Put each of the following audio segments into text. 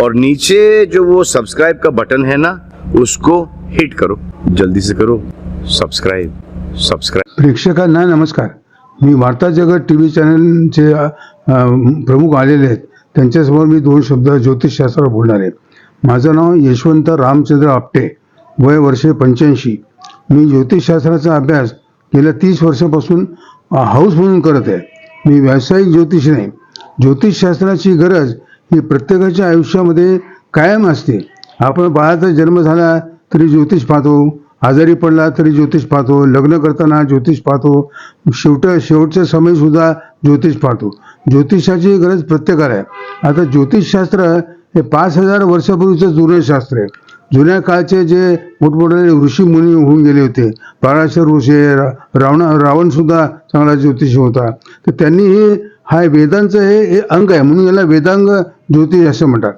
और नीचे जो वो सब्सक्राइब का बटन है ना उसको हिट करो। जल्दी से करो। सब्सक्राइब सब्सक्राइब प्रेक्षकांना नमस्कार। मी वार्ता जगत टी व्ही चॅनलचे प्रमुख आलेले आहेत. त्यांच्यासमोर मी दोन शब्द ज्योतिषशास्त्रावर बोलणार आहे. माझं नाव यशवंत रामचंद्र आपटे. वय वर्षे पंच्याऐंशी. मी ज्योतिषशास्त्राचा अभ्यास गेल्या तीस वर्षापासून हाऊस म्हणून करत आहे. मी व्यावसायिक ज्योतिष नाही. ज्योतिषशास्त्राची गरज ही प्रत्येकाच्या आयुष्यामध्ये कायम असते. आपण बाळाचा जन्म झाला तरी ज्योतिष पाहतो आजारी पडला तरी ज्योतिष पाहतो लग्न करताना ज्योतिष पाहतो शेवट शेवटचा समयसुद्धा ज्योतिष पाहतो. ज्योतिषाची गरज प्रत्येकाला आहे. आता ज्योतिषशास्त्र हे पाच हजार वर्षापूर्वीचं जुनं शास्त्र आहे. जुन्या काळचे जे मोठमोठे ऋषी मुनी होऊन गेले होते पराशर ऋषी रा- रावण रावणसुद्धा चांगला ज्योतिषी होता. तर त्यांनी हे हा वेदांचं हे अंग आहे. म्हणून याला वेदांग ज्योतिष असं म्हणतात.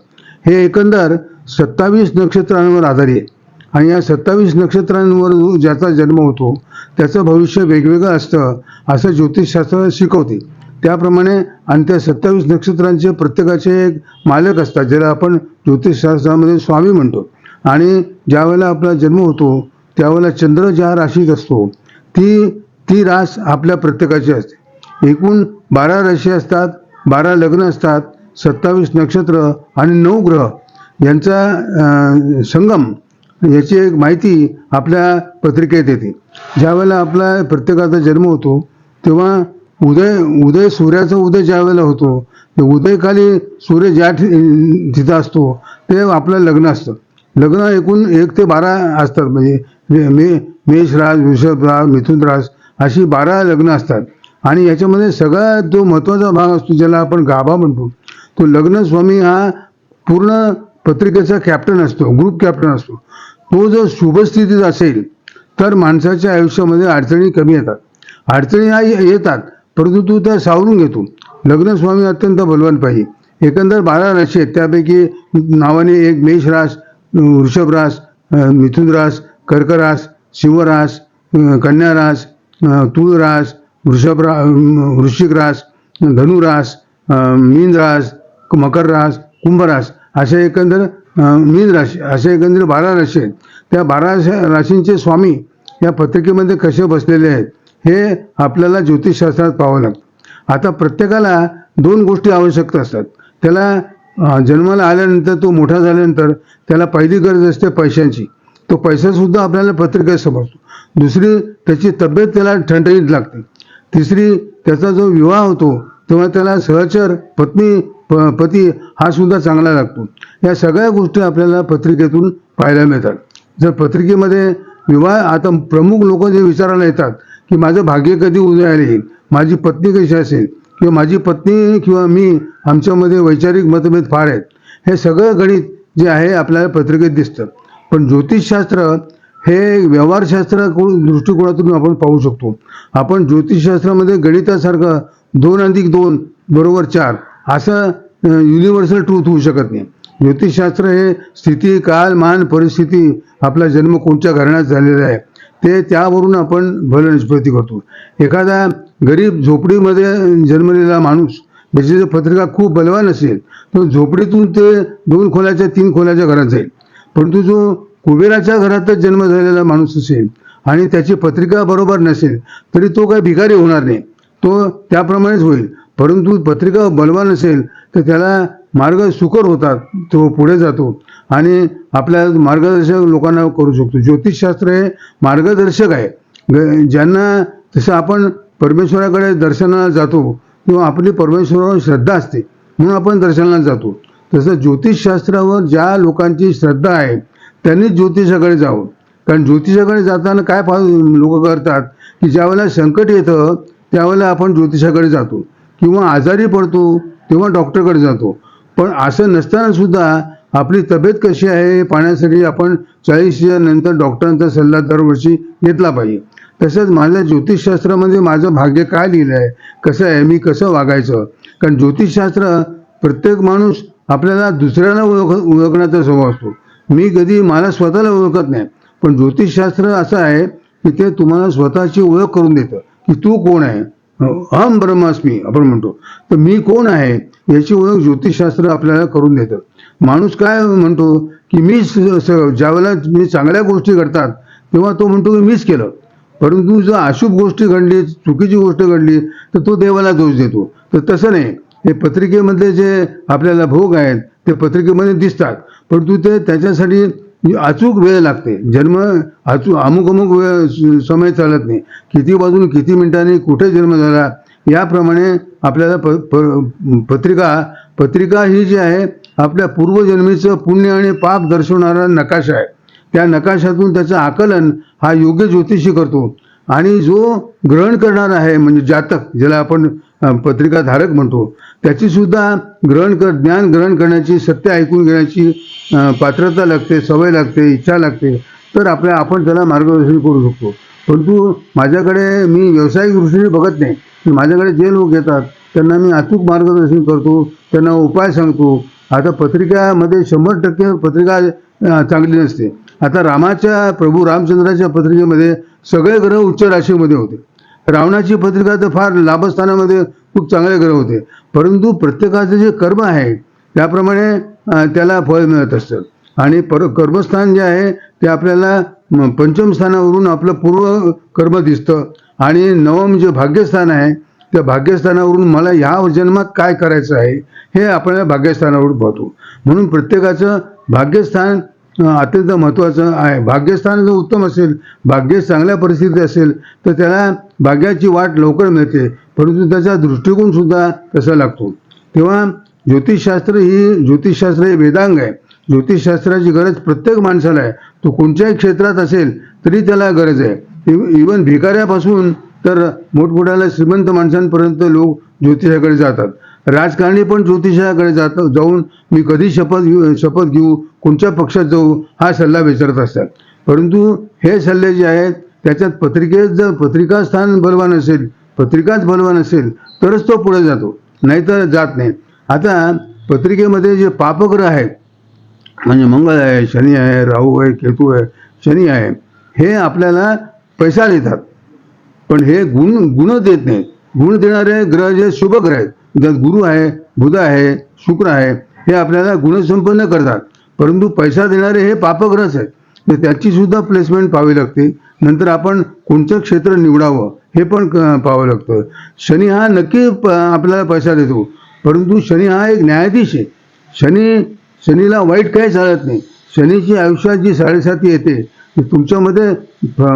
हे एकंदर सत्तावीस नक्षत्रांवर आधारित आहे. आणि या सत्तावीस नक्षत्रांवर ज्याचा जन्म होतो त्याचं भविष्य वेगवेगळं असतं असं ज्योतिषशास्त्र शिकवते. त्याप्रमाणे आणि त्या सत्तावीस नक्षत्रांचे प्रत्येकाचे एक मालक असतात ज्याला आपण ज्योतिषशास्त्रामध्ये स्वामी म्हणतो. आणि ज्या वेळेला आपला जन्म होतो त्यावेळेला चंद्र ज्या राशीत असतो ती ती रास आपल्या प्रत्येकाची असते. एकूण बारा राशी असतात बारा लग्न असतात सत्तावीस नक्षत्र आणि नऊ ग्रह. यांचा संगम याची एक माहिती आपल्या पत्रिकेत येते. ज्यावेळेला आपला प्रत्येकाचा जन्म होतो तेव्हा उदय उदय सूर्याचा उदय ज्या वेळेला होतो ते उदयकाली सूर्य ज्या ठि- तिथं असतो ते आपलं लग्न असतं. लग्न एकूण एक ते बारा असतात. म्हणजे मे मेषराज वृषभराज रास अशी बारा लग्न असतात. आणि याच्यामध्ये सगळ्यात जो महत्त्वाचा भाग असतो ज्याला आपण गाभा म्हणतो तो लग्न स्वामी हा पूर्ण पत्रिकेचा कॅप्टन असतो ग्रुप कॅप्टन असतो. तो जर शुभस्थितीत असेल तर माणसाच्या आयुष्यामध्ये अडचणी कमी येतात. अडचणी हा येतात परंतु तू त्या सावरून घेतो. लग्न स्वामी अत्यंत बलवान पाहिजे. एकंदर बारा राशी आहेत त्यापैकी नावाने एक मेषरास वृषभरास मिथुनरास रास शिवरास कन्यारास रास वृषभ रा वृश्चिक रास धनुरास मीन रास मकर रास कुंभ रास असे एकंदर मीन राशी असे एकंदर बारा राशी आहेत. त्या बारा राशींचे स्वामी या पत्रिकेमध्ये कसे बसलेले आहेत हे आपल्याला ज्योतिषशास्त्रात पाहावं लागतं. आता प्रत्येकाला दोन गोष्टी आवश्यक असतात. त्याला जन्माला आल्यानंतर तो मोठा झाल्यानंतर त्याला पहिली गरज असते पैशांची. तो पैसासुद्धा आपल्याला पत्रिकेत समजतो दुसरी त्याची तब्येत त्याला ठणठणीत लागते. तिसरी त्याचा जो विवाह होतो तेव्हा त्याला सहचर पत्नी प पती हा सुद्धा चांगला लागतो. या सगळ्या गोष्टी आपल्याला पत्रिकेतून पाहायला मिळतात. जर पत्रिकेमध्ये विवाह आता प्रमुख लोक जे विचारायला येतात की माझं भाग्य कधी उदयाला येईल माझी पत्नी कशी असेल? किंवा माझी पत्नी किंवा मी आमच्यामध्ये वैचारिक मतभेद फार आहेत. हे सगळं गणित जे आहे आपल्याला पत्रिकेत दिसतं. पण ज्योतिषशास्त्र हे व्यवहारशास्त्र कोण- दृष्टिकोनातून आपण पाहू शकतो. आपण ज्योतिषशास्त्रामध्ये गणितासारखं दोन अधिक दोन बरोबर चार असं युनिव्हर्सल ट्रूथ होऊ शकत नाही. ज्योतिषशास्त्र हे स्थिती काल मान परिस्थिती आपला जन्म कोणत्या घराण्यात झालेला आहे ते त्यावरून आपण भल निष्पत्ती करतो. एखादा गरीब झोपडीमध्ये जन्मलेला माणूस ज्याची जर पत्रिका खूप बलवान असेल तर झोपडीतून ते दोन खोल्याच्या तीन खोल्याच्या घरात जाईल. परंतु जो कुबेराच्या घरातच जन्म झालेला माणूस असेल आणि त्याची पत्रिका बरोबर नसेल तरी तो काही भिकारी होणार नाही. तो त्याप्रमाणेच होईल. परंतु पत्रिका बलवान असेल तर त्याला मार्ग सुकर होतात. तो पुढे जातो आणि आपल्या मार्गदर्शक लोकांना करू शकतो. ज्योतिषशास्त्र हे मार्गदर्शक आहे. ग- ज्यांना जसं आपण परमेश्वराकडे दर्शनाला जातो किंवा आपली परमेश्वरावर श्रद्धा असते. म्हणून आपण दर्शनाला जातो. तसं ज्योतिषशास्त्रावर ज्या लोकांची श्रद्धा आहे त्यांनी ज्योतिषाकडे जावं. कारण ज्योतिषाकडे जाताना काय पा लोक करतात की ज्यावेळेला संकट येतं त्यावेळेला आपण ज्योतिषाकडे जातो. किंवा आजारी पडतो तेव्हा डॉक्टरकडे जातो. पण असं नसताना सुद्धा आपली तब्येत कशी आहे हे पाहण्यासाठी आपण चाळीसच्या नंतर डॉक्टरांचा सल्ला दरवर्षी घेतला पाहिजे. तसंच माझ्या ज्योतिषशास्त्रामध्ये म्हणजे माझं भाग्य काय लिहिलं आहे कसं आहे मी कसं वागायचं? कारण ज्योतिषशास्त्र प्रत्येक माणूस आपल्याला दुसऱ्याला ओळख ओळखण्याचा स्वभाव असतो. मी कधी मला स्वतःला ओळखत नाही. पण ज्योतिषशास्त्र असं आहे की ते तुम्हाला स्वतःची ओळख करून देतं की तू कोण आहे. अहम ब्रह्मास्मी आपण म्हणतो. तर मी कोण आहे याची ओळख ज्योतिषशास्त्र आपल्याला करून देतं. माणूस काय म्हणतो की मीच ज्यावेळेला मी चांगल्या गोष्टी घडतात तेव्हा तो म्हणतो की मीच केलं. परंतु जर अशुभ गोष्टी घडली चुकीची गोष्ट घडली तर तो देवाला दोष देतो. तर तसं नाही. हे पत्रिकेमधले जे आपल्याला भोग आहेत ते पत्रिकेमध्ये दिसतात. परंतु ते त्याच्यासाठी अचूक वेळ लागते. जन्म अचूक अमुक अमुक वेळ समय चालत नाही. किती वाजून किती मिनिटांनी कुठे जन्म झाला याप्रमाणे आपल्याला प प- पत्रिका पत्रिका ही जी आहे आपल्या पूर्वजन्मीचं पुण्य आणि पाप दर्शवणारा नकाशा आहे. त्या नकाशातून त्याचं आकलन हा योग्य ज्योतिषी करतो. आणि जो ग्रहण करणार आहे म्हणजे जातक ज्याला आपण पत्रिकाधारक पत्रिका धारक म्हणतो. त्याची सुद्धा ग्रहण कर ज्ञान ग्रहण करण्याची सत्य ऐकून घेण्याची पात्रता लागते सवय लागते इच्छा लागते. तर आपल्या आपण त्याला मार्गदर्शन करू शकतो. परंतु माझ्याकडे मी व्यावसायिक दृष्टीने बघत नाही. की माझ्याकडे जे लोक येतात त्यांना मी अचूक मार्गदर्शन करतो त्यांना उपाय सांगतो. आता पत्रिकामध्ये शंभर टक्के पत्रिका चांगली नसते. आता रामाच्या प्रभू रामचंद्राच्या पत्रिकेमध्ये सगळे ग्रह उच्च राशीमध्ये होते. रावणाची पत्रिका तर फार लाभस्थानामध्ये खूप चांगले ग्रह होते. परंतु प्रत्येकाचं जे कर्म आहे त्याप्रमाणे त्याला फळ मिळत असतं. आणि पर कर्मस्थान जे आहे ते आपल्याला पंचम स्थानावरून आपलं पूर्व कर्म दिसतं. आणि नवम जे भाग्यस्थान आहे त्या भाग्यस्थानावरून मला ह्या जन्मात काय करायचं आहे हे आपल्याला भाग्यस्थानावरून पाहतो. म्हणून प्रत्येकाचं भाग्यस्थान अत्यंत महत्त्वाचं आहे. भाग्यस्थान जर उत्तम असेल भाग्य चांगल्या परिस्थितीत असेल तर त्याला भाग्याची वाट लवकर मिळते. परंतु त्याचा दृष्टिकोन सुद्धा तसा लागतो? तेव्हा ज्योतिषशास्त्र ही ज्योतिषशास्त्र हे वेदांग आहे. ज्योतिषशास्त्राची गरज प्रत्येक माणसाला आहे. तो कोणत्याही क्षेत्रात असेल तरी त्याला गरज आहे. इवन भिकाऱ्यापासून तर मोठमोठ्याला श्रीमंत माणसांपर्यंत लोक ज्योतिषाकडे जातात. राजकारणी पण ज्योतिषाकडे जात जाऊन मी कधी शपथ घेऊ शपथ घेऊ कोणत्या पक्षात जाऊ हा सल्ला विचारत असतात. परंतु हे सल्ले जे आहेत त्याच्यात पत्रिकेत जर पत्रिका स्थान बलवान असेल पत्रिकाच बलवान असेल तरच तो पुढे जातो. नाहीतर जात नाही आता पत्रिकेमध्ये जे पापग्रह आहेत म्हणजे मंगळ आहे शनी आहे राहू आहे केतू आहे शनी आहे हे आपल्याला पैसा देतात. पण हे गुण गुण देत नाहीत. गुण देणारे ग्रह जे शुभग्रह आहेत ज्यात गुरु आहे बुध आहे शुक्र आहे हे आपल्याला गुणसंपन्न करतात. परंतु पैसा देणारे हे पापग्रहच आहेत. तर त्याची सुद्धा प्लेसमेंट पाहावी लागते. नंतर आपण कोणतं क्षेत्र निवडावं हे पण क- पाहावं लागतं. शनी हा नक्की प आपल्याला पैसा देतो. परंतु शनी हा एक न्यायाधीश आहे. शनी शनीला वाईट काही चालत नाही. शनीची आयुष्यात जी साडेसाती येते ती तुमच्यामध्ये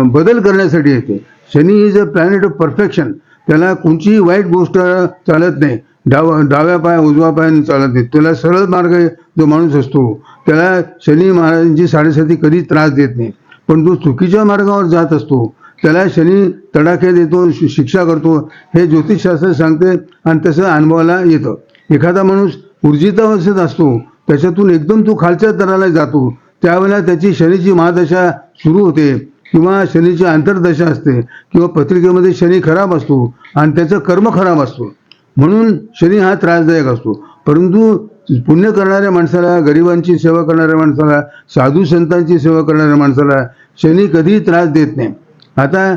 बदल करण्यासाठी येते. Shani is a planet of perfection त्याला कोणतीही वाईट गोष्ट चालत नाही. डाव डाव्या पाय उजवा पायाने चालत नाही. त्याला सरळ मार्ग जो माणूस असतो त्याला शनी महाराजांची साडेसाती कधी त्रास देत नाही. पण तो चुकीच्या मार्गावर जात असतो त्याला शनी तडाखे देतो शि- शिक्षा करतो हे ज्योतिषशास्त्र सांगते आणि तसं अनुभवाला येतं. एखादा माणूस ऊर्जितावस्थेत असतो त्याच्यातून एकदम तो खालच्या तराला जातो त्यावेळेला त्याची शनीची महादशा सुरू होते. किंवा शनीची आंतरदशा असते किंवा पत्रिकेमध्ये शनी खराब असतो आणि त्याचं कर्म खराब असतो. म्हणून शनी हा त्रासदायक असतो. परंतु पुण्य करणाऱ्या माणसाला गरिबांची सेवा करणाऱ्या माणसाला साधू संतांची सेवा करणाऱ्या माणसाला शनी कधीही त्रास देत नाही. आता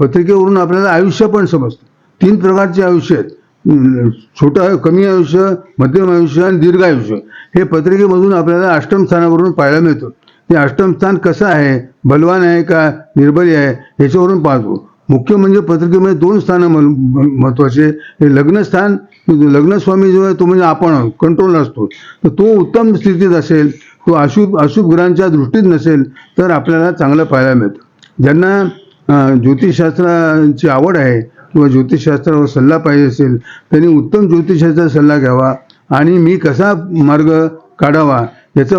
पत्रिकेवरून आपल्याला आयुष्य पण समजतं. तीन प्रकारचे आयुष्य आहेत. छोटं कमी आयुष्य मध्यम आयुष्य आणि दीर्घ आयुष्य. हे पत्रिकेमधून आपल्याला अष्टम स्थानावरून पाहायला मिळतं. ते अष्टम स्थान कसं आहे? बलवान आहे का निर्बली आहे? याच्यावरून पाहतो. मुख्य म्हणजे पत्रिकेमध्ये दोन स्थानं महत्त्वाचे हे लग्नस्थान लग्नस्वामी जो आहे तो म्हणजे आपण कंट्रोल असतो. तर तो उत्तम स्थितीत असेल तो अशुभ अशुभ ग्रहांच्या दृष्टीत नसेल तर आपल्याला चांगलं पाहायला मिळतं. ज्यांना ज्योतिषशास्त्राची आवड आहे किंवा ज्योतिषशास्त्रावर सल्ला पाहिजे असेल त्यांनी उत्तम ज्योतिषाचा सल्ला घ्यावा आणि मी कसा मार्ग काढावा याचं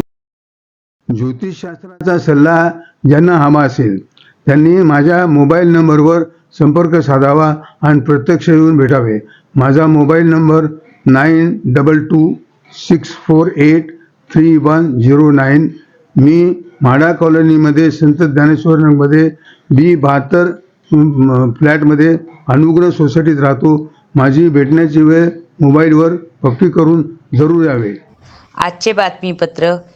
ज्योतिषशास्त्राचा सल्ला ज्यांना हवा असेल त्यांनी माझ्या मोबाईल नंबरवर संपर्क साधावा आणि प्रत्यक्ष येऊन भेटावे. माझा mobile number nine double two six four eight three one zero nine. मी म्हाडा कॉलनीमध्ये संत ज्ञानेश्वर नगरमध्ये बी बहात्तर फ्लॅटमध्ये अनुग्रह सोसायटीत राहतो. माझी भेटण्याची वेळ मोबाईलवर पक्की करून जरूर यावे. आजचे बातमीपत्र